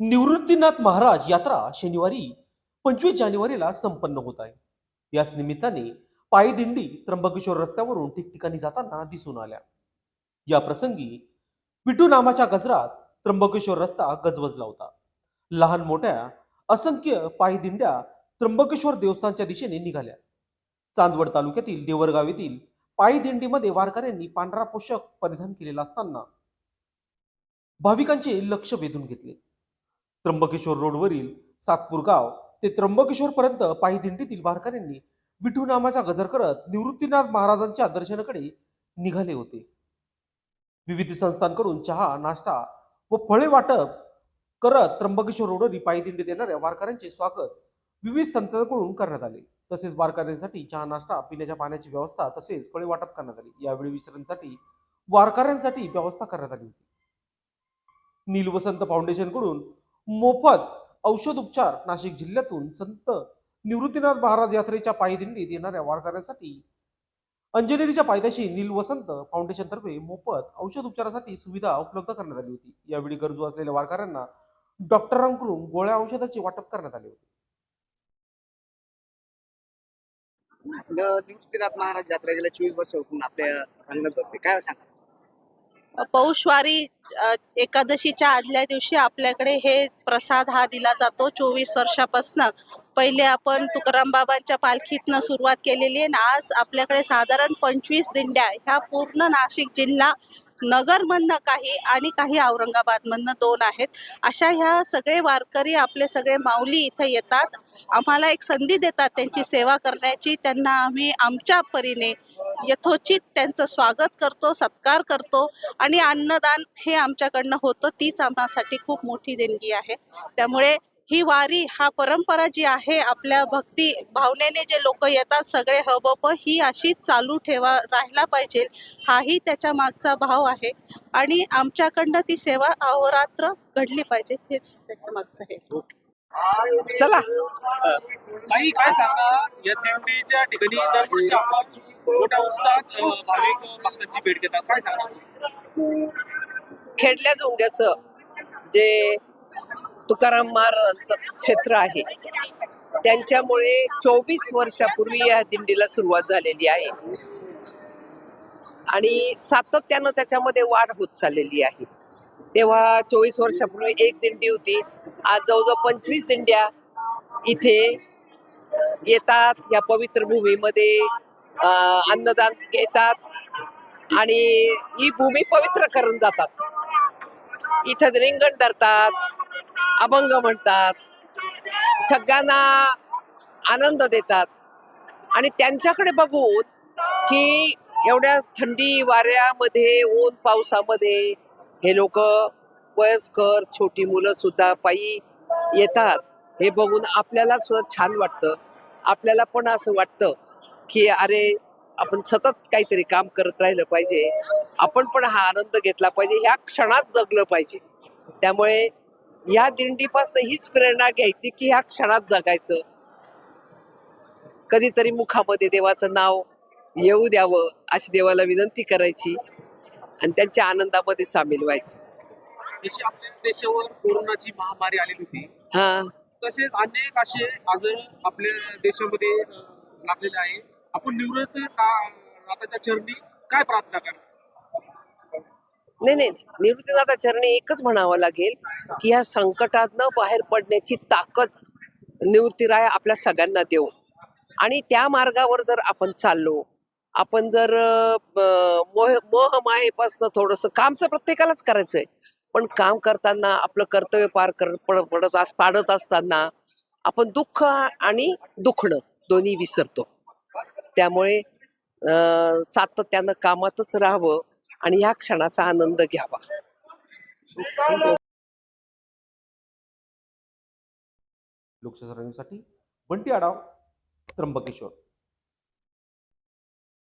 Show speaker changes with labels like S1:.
S1: निवृत्तीनाथ महाराज यात्रा शनिवारी पंचवीस जानेवारीला संपन्न होत आहे. याच निमित्ताने पायदिंडी त्र्यंबकेश्वर रस्त्यावरून ठिकठिकाणी जाताना दिसून आल्या. या प्रसंगी पिटू नामाच्या गजरात त्र्यंबकेश्वर रस्ता गजबजला होता. लहान मोठ्या असंख्य पायदिंड्या त्र्यंबकेश्वर देवस्थानच्या दिशेने निघाल्या. चांदवड तालुक्यातील देवरगाव येथील पायदिंडीमध्ये वारकऱ्यांनी पांढरा पोषक परिधान केलेला असताना भाविकांचे लक्ष वेधून घेतले. त्र्यंबकेश्वर रोडवरील सातपूर गाव. ते त्र्यंबकेश्वर पर्यंत पायी दिंडीतील वारकऱ्यांनी विठू नामाचा गजर करत निवृत्तीनाथ महाराजांच्या दर्शनाकडे निघाले होते. विविध संस्थांकडून चहा नाश्ता व फळे वाटप करत त्र्यंबकेश्वर रोडवरील पायी दिंडीत येणाऱ्या वारकऱ्यांचे स्वागत विविध संस्थांकडून करण्यात आले. तसेच वारकऱ्यांसाठी चहा नाश्ता पिण्याच्या पाण्याची व्यवस्था तसेच फळे वाटप करण्यात आली. यावेळी विश्रांतीसाठी वारकऱ्यांसाठी व्यवस्था करण्यात आली होती. नीलवसंत फाउंडेशनकडून मोफत औषध उपचार नाशिक जिल्ह्यातून संत निवृत्तीनाथ महाराज यात्रेच्या पायी दिंडीत येणाऱ्या वारकऱ्यांसाठी. अंजनेरीच्या पायथ्याशी नीलवसंत फाउंडेशन तर्फे मोफत औषध उपचारासाठी सुविधा उपलब्ध करण्यात आली होती. यावेळी गरजू असलेल्या वारकऱ्यांना डॉक्टरांकडून गोळ्या औषधाचे वाटप करण्यात आले होते.
S2: निवृत्तीनाथ महाराज यात्रा गेल्या चोवीस वर्ष होऊन आपल्या होते. काय सांगा
S3: पौषवारी एकादशीच्या आदल्या दिवशी आपल्याकडे हे प्रसाद हा दिला जातो. चोवीस वर्षापासनं. पहिले आपण तुकाराम बाबांच्या पालखीतनं सुरुवात केलेली आहे आज आपल्याकडे साधारण पंचवीस दिंड्या ह्या पूर्ण नाशिक जिल्हा नगरमधनं काही आणि काही औरंगाबादमधनं दोन आहेत. अशा ह्या सगळे वारकरी आपले सगळे माऊली इथे येतात. आम्हाला एक संधी देतात त्यांची सेवा करण्याची. त्यांना आम्ही आमच्या परीने यथोचित त्यांचं स्वागत करतो सत्कार करतो आणि अन्नदान हे आमच्याकडनं होतं तीच आम्हासाठी खूप मोठी देणगी आहे. त्यामुळे ही वारी हा परंपरा जी आहे आपल्या भक्ती भावनेने जे लोक येतात सगळे हबप ही अशीच चालू ठेवा राहायला पाहिजे हाही त्याच्या मागचा भाव आहे. आणि आमच्याकडनं ती सेवा अहोरात्र घडली पाहिजे हेच त्याच्या मागचं आहे
S2: चला.
S4: काही काय सांगा? या ठिकाणी मोठ्या उत्साहात भाविक भक्तांची भेट घेतात. काय सांगा
S5: खेडल्या जोंग्याचं जे तुकाराम महाराजांचं क्षेत्र आहे त्यांच्यामुळे चोवीस वर्षापूर्वी या दिंडीला सुरुवात झालेली आहे. आणि सातत्यानं त्याच्यामध्ये वाढ होत चाललेली आहे. तेव्हा चोवीस वर्षापूर्वी एक दिंडी होती. आज जवळजवळ पंचवीस दिंड्या इथे येतात. या पवित्र भूमीमध्ये अन्नदान घेतात आणि ही भूमी पवित्र करून जातात. इथं रिंगण धरतात अभंग म्हणतात सगळ्यांना आनंद देतात. आणि त्यांच्याकडे बघून की एवढ्या थंडी वाऱ्यामध्ये ऊन पावसामध्ये हे लोक वयस्कर छोटी मुलं सुद्धा पायी येतात. हे बघून आपल्याला सुद्धा छान वाटतं. आपल्याला पण असं वाटतं. की अरे आपण सतत काहीतरी काम करत राहिलं पाहिजे. आपण पण हा आनंद घेतला पाहिजे. ह्या क्षणात जगलं पाहिजे. त्यामुळे या दिंडीपासून हीच प्रेरणा घ्यायची की ह्या क्षणात जगायचं. कधीतरी मुखामध्ये देवाचं नाव येऊ द्यावं अशी देवाला विनंती करायची आणि त्यांच्या आनंदामध्ये सामील व्हायचं.
S4: जशी आपल्या देशावर कोरोनाची महामारी आलेली होती
S5: हा.
S4: तसेच अनेक असे आजार आपल्या देशामध्ये लागलेले आहे आपण निवृत्त नाथाच्या चरणी? काय प्रार्थना करणार?
S5: नाही नाही. निवृत्तीनाथा चरणी एकच म्हणावं लागेल की या संकटातनं बाहेर पडण्याची ताकद निवृत्तीराय आपल्या सगळ्यांना देऊ. आणि त्या मार्गावर जर आपण चाललो आपण जर मोह मोह मायेपासनं थोडंसं काम तर प्रत्येकालाच करायचंय. पण काम करताना आपलं कर्तव्य पार कर पडत अस पाडत असताना आपण दुःख आणि दुखणं दोन्ही विसरतो. त्यामुळे अं, सातत्यानं कामातच राहावं आणि ह्या क्षणाचा आनंद घ्यावा.
S1: लोकशाही बंटी आढाव त्र्यंबकेश्वर.